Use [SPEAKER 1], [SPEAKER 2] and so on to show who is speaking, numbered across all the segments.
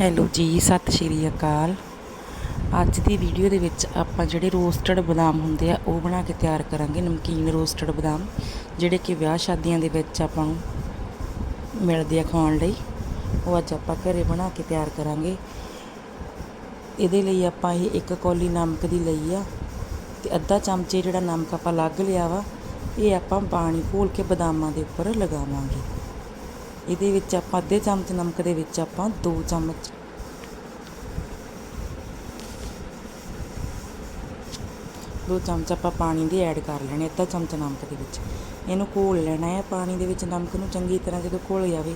[SPEAKER 1] Hello ਜੀ, ਸਤਿ ਸ਼੍ਰੀ ਅਕਾਲ। ਅੱਜ ਦੀ ਵੀਡੀਓ ਦੇ ਵਿੱਚ ਆਪਾਂ ਜਿਹੜੇ ਰੋਸਟਡ ਬਦਾਮ ਹੁੰਦੇ ਆ, ਉਹ ਬਣਾ ਕੇ ਤਿਆਰ ਕਰਾਂਗੇ, ਨਮਕੀਨ ਰੋਸਟਡ ਬਦਾਮ, ਜਿਹੜੇ ਕਿ ਵਿਆਹ ਸ਼ਾਦੀਆਂ ਦੇ ਵਿੱਚ ਆਪਾਂ ਨੂੰ ਮਿਲਦੇ ਆ ਖਾਣ ਲਈ। ਉਹ ਅੱਜ ਆਪਾਂ ਘਰੇ ਬਣਾ ਕੇ ਤਿਆਰ ਕਰਾਂਗੇ। ਇਹਦੇ ਲਈ ਆਪਾਂ ਇਹ ਇੱਕ ਕੌਲੀ ਨਮਕ ਦੀ ਲਈ ਆ, ਤੇ ਅੱਧਾ ਚਮਚੇ ਜਿਹੜਾ ਨਮਕ ਆਪਾਂ ਲੱਗ ਲਿਆ ਵਾ, ਇਹ ਆਪਾਂ ਪਾਣੀ ਘੋਲ ਕੇ ਬਦਾਮਾਂ ਦੇ ਉੱਪਰ ਲਗਾਵਾਂਗੇ। ਇਹਦੇ ਵਿੱਚ ਆਪਾਂ ਅੱਧੇ ਚਮਚ ਨਮਕ ਦੇ ਵਿੱਚ ਆਪਾਂ 2 ਚਮਚ ਦੋ ਚਮਚ ਆਪਾਂ ਪਾਣੀ ਦੇ ਐਡ ਕਰ ਲੈਣੇ ਅੱਧਾ ਚਮਚ ਨਮਕ ਦੇ ਵਿੱਚ। ਇਹਨੂੰ ਘੋਲ ਲੈਣਾ ਹੈ, ਪਾਣੀ ਦੇ ਵਿੱਚ ਨਮਕ ਨੂੰ ਚੰਗੀ ਤਰ੍ਹਾਂ ਜਦੋਂ ਘੋਲ ਜਾਵੇ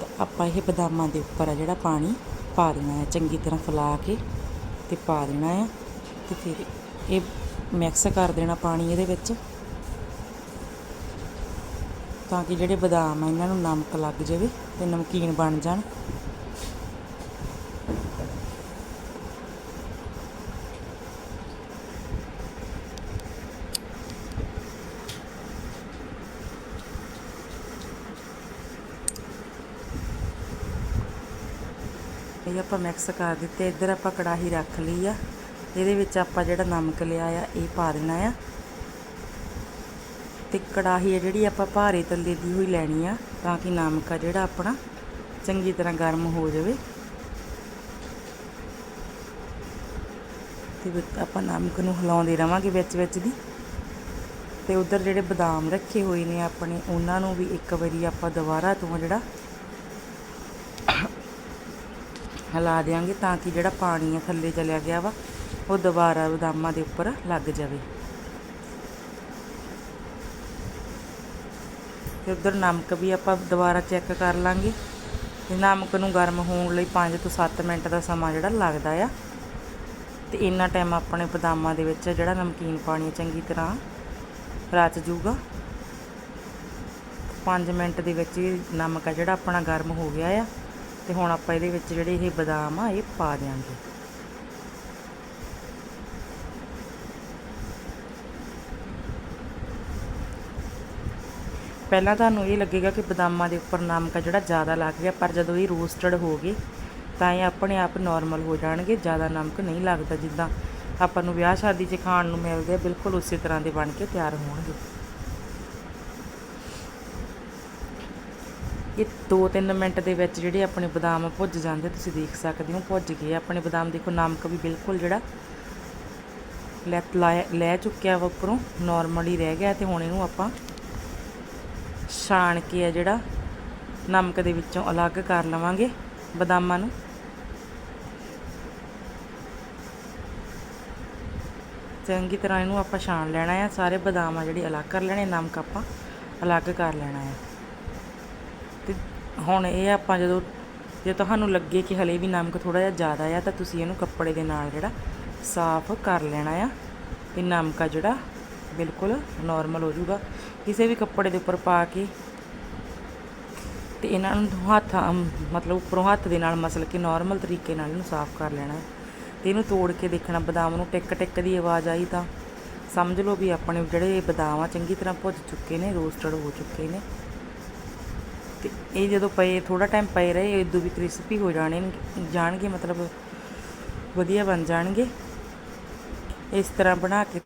[SPEAKER 1] ਤਾਂ ਆਪਾਂ ਇਹ ਬਦਾਮਾਂ ਦੇ ਉੱਪਰ ਆ ਜਿਹੜਾ ਪਾਣੀ ਪਾ ਦੇਣਾ ਹੈ, ਚੰਗੀ ਤਰ੍ਹਾਂ ਫੈਲਾ ਕੇ ਤੇ ਪਾ ਦੇਣਾ ਹੈ ਤੇ ਫਿਰ ਇਹ ਮਿਕਸ ਕਰ ਦੇਣਾ ਪਾਣੀ ਇਹਦੇ ਵਿੱਚ। ਤਾਂ ਕਿ ਜਿਹੜੇ ਬਦਾਮ ਆ, ਇਹਨਾਂ ਨੂੰ ਨਮਕ ਲੱਗ ਜਾਵੇ ਤੇ ਨਮਕੀਨ ਬਣ ਜਾਣ। ਇਹ ਆਪਾਂ ਮਿਕਸ ਕਰ ਦਿੱਤੇ, ਇੱਧਰ ਆਪਾਂ ਕੜਾਹੀ ਰੱਖ ਲਈ ਆ। ਇਹਦੇ ਵਿੱਚ ਆਪਾਂ ਜਿਹੜਾ ਨਮਕ ਲਿਆ ਆ, ਇਹ ਪਾ ਦੇਣਾ ਆ। ਤੇ ਕੜਾਹੀ ਹੈ ਜਿਹੜੀ ਆਪਾਂ ਭਾਰੇ ਤੱਲੇ ਦੀ ਹੋਈ ਲੈਣੀ ਆ, ਤਾਂ ਕਿ ਨਮਕ ਆ ਜਿਹੜਾ ਆਪਣਾ ਚੰਗੀ ਤਰ੍ਹਾਂ ਗਰਮ ਹੋ ਜਾਵੇ। ਤੇ ਵਿੱਚ ਆਪਾਂ ਨਮਕ ਨੂੰ ਹਿਲਾਉਂਦੇ ਰਵਾਂਗੇ ਵਿੱਚ ਵਿੱਚ ਦੀ। ਤੇ ਉਧਰ ਜਿਹੜੇ ਬਦਾਮ ਰੱਖੇ ਹੋਏ ਨੇ ਆਪਣੇ, ਉਹਨਾਂ ਨੂੰ ਵੀ ਇੱਕ ਵਾਰੀ ਆਪਾਂ ਦੁਬਾਰਾ ਤੋਂ ਜਿਹੜਾ ਹਿਲਾ ਦਿਆਂਗੇ ਤਾਂ ਕਿ ਜਿਹੜਾ ਪਾਣੀ ਆ ਥੱਲੇ ਚਲਿਆ ਗਿਆ ਵਾ, ਉਹ ਦੁਬਾਰਾ ਬਦਾਮਾਂ ਦੇ ਉੱਪਰ ਲੱਗ ਜਾਵੇ। ਤੇ ਉਧਰ ਨਮਕ ਵੀ ਆਪਾਂ ਦੁਬਾਰਾ ਚੈੱਕ ਕਰ ਲਾਂਗੇ। ਤੇ ਨਮਕ ਨੂੰ ਗਰਮ ਹੋਣ ਲਈ 5 ਤੋਂ 7 ਮਿੰਟ ਦਾ ਸਮਾਂ ਜਿਹੜਾ ਲੱਗਦਾ ਆ। ਤੇ ਇੰਨਾ ਟਾਈਮ ਆਪਣੇ ਬਦਾਮਾਂ ਦੇ ਵਿੱਚ ਜਿਹੜਾ ਨਮਕੀਨ ਪਾਣੀ ਚੰਗੀ ਤਰ੍ਹਾਂ ਰਚ ਜੂਗਾ। 5 ਮਿੰਟ ਦੇ ਵਿੱਚ ਹੀ ਨਮਕ ਆ ਜਿਹੜਾ ਆਪਣਾ ਗਰਮ ਹੋ ਗਿਆ ਆ। ਤੇ ਹੁਣ ਆਪਾਂ ਇਹਦੇ ਵਿੱਚ ਜਿਹੜੇ ਇਹ ਬਦਾਮ ਆ, ਇਹ ਪਾ ਦਿਆਂਗੇ। ਪਹਿਲਾਂ ਤੁਹਾਨੂੰ ਇਹ ਲੱਗੇਗਾ ਕਿ ਬਦਾਮਾਂ ਦੇ ਉੱਪਰ ਨਮਕ ਜਿਹੜਾ ਜ਼ਿਆਦਾ ਲੱਗ ਗਿਆ, ਪਰ ਜਦੋਂ ਇਹ ਰੋਸਟਡ ਹੋ ਗਏ, ਤਾਂ ਇਹ ਆਪਣੇ ਆਪ ਨਾਰਮਲ ਹੋ ਜਾਣਗੇ, ਜ਼ਿਆਦਾ ਨਮਕ ਨਹੀਂ ਲੱਗਦਾ ਜਿੱਦਾਂ ਆਪਾਂ ਨੂੰ ਵਿਆਹ ਸ਼ਾਦੀ 'ਚ ਖਾਣ ਨੂੰ ਮਿਲਦੇ ਆ, ਬਿਲਕੁਲ ਉਸੇ ਤਰ੍ਹਾਂ ਦੇ ਬਣ ਕੇ ਤਿਆਰ ਹੋਣਗੇ। ਇਹ 2-3 ਮਿੰਟ ਦੇ ਵਿੱਚ ਜਿਹੜੇ ਆਪਣੇ ਬਦਾਮ ਭੁੱਜ ਜਾਂਦੇ, ਤੁਸੀਂ ਦੇਖ ਸਕਦੇ ਹੋ, ਭੁੱਜ ਗਏ ਆਪਣੇ ਬਦਾਮ ਦੇਖੋ, ਨਮਕ ਵੀ ਬਿਲਕੁਲ ਜਿਹੜਾ ਲੈ ਲੈ ਚੁੱਕਿਆ ਵਾ ਉੱਪਰੋਂ ਨਾਰਮਲੀ ਰਹਿ ਗਿਆ ਤੇ ਹੁਣ ਇਹਨੂੰ ਆਪਾਂ ਛਾਣ ਕੇ ਆ ਜਿਹੜਾ ਨਮਕ ਦੇ ਵਿੱਚੋਂ ਅਲੱਗ ਕਰ ਲਵਾਂਗੇ ਬਦਾਮਾਂ ਨੂੰ। ਚੰਗੀ ਤਰ੍ਹਾਂ ਇਹਨੂੰ ਆਪਾਂ ਛਾਣ ਲੈਣਾ ਆ, ਸਾਰੇ ਬਦਾਮ ਆ ਜਿਹੜੇ ਅਲੱਗ ਕਰ ਲੈਣੇ, ਨਮਕ ਆਪਾਂ ਅਲੱਗ ਕਰ ਲੈਣਾ ਆ। ਤੇ ਹੁਣ ਇਹ ਆਪਾਂ ਜਦੋਂ, ਜੇ ਤੁਹਾਨੂੰ ਲੱਗੇ ਕਿ ਹਲੇ ਵੀ ਨਮਕ ਥੋੜਾ ਜਿਹਾ ਜ਼ਿਆਦਾ ਆ, ਤਾਂ ਤੁਸੀਂ ਇਹਨੂੰ ਕੱਪੜੇ ਦੇ ਨਾਲ ਜਿਹੜਾ ਸਾਫ਼ ਕਰ ਲੈਣਾ ਆ। ਤੇ ਨਮਕ ਆ ਜਿਹੜਾ ਬਿਲਕੁਲ ਨਾਰਮਲ ਹੋ ਜਾਊਗਾ। ਕਿਸੇ ਵੀ ਕੱਪੜੇ ਦੇ ਉੱਪਰ ਪਾ ਕੇ ਤੇ ਇਹਨਾਂ ਨੂੰ ਹੱਥ ਮਤਲਬ ਉੱਪਰੋਂ ਹੱਥ ਦੇ ਨਾਲ ਮਸਲ ਕੇ ਨਾਰਮਲ ਤਰੀਕੇ ਨਾਲ ਇਹਨੂੰ ਸਾਫ਼ ਕਰ ਲੈਣਾ ਤੇ ਇਹਨੂੰ ਤੋੜ ਕੇ ਦੇਖਣਾ, ਬਦਾਮ ਨੂੰ ਟਿਕ ਟਿਕ ਦੀ ਆਵਾਜ਼ ਆਈ ਤਾਂ। ਸਮਝ ਲਓ ਵੀ ਆਪਣੇ ਜਿਹੜੇ ਬਦਾਮ ਆ ਚੰਗੀ ਤਰ੍ਹਾਂ ਭੁੱਜ ਚੁੱਕੇ ਨੇ ਰੋਸਟਡ ਹੋ ਚੁੱਕੇ ਨੇ। ਤੇ ਇਹ ਜਦੋਂ ਪਏ ਥੋੜਾ ਟਾਈਮ ਪਏ ਰਹੇ ਇਦੋਂ ਵੀ ਕ੍ਰਿਸਪੀ ਹੋ ਜਾਣੇ, ਜਾਣਗੇ ਮਤਲਬ ਵਧੀਆ ਬਣ ਜਾਣਗੇ। ਇਸ ਤਰ੍ਹਾਂ ਬਣਾ ਕੇ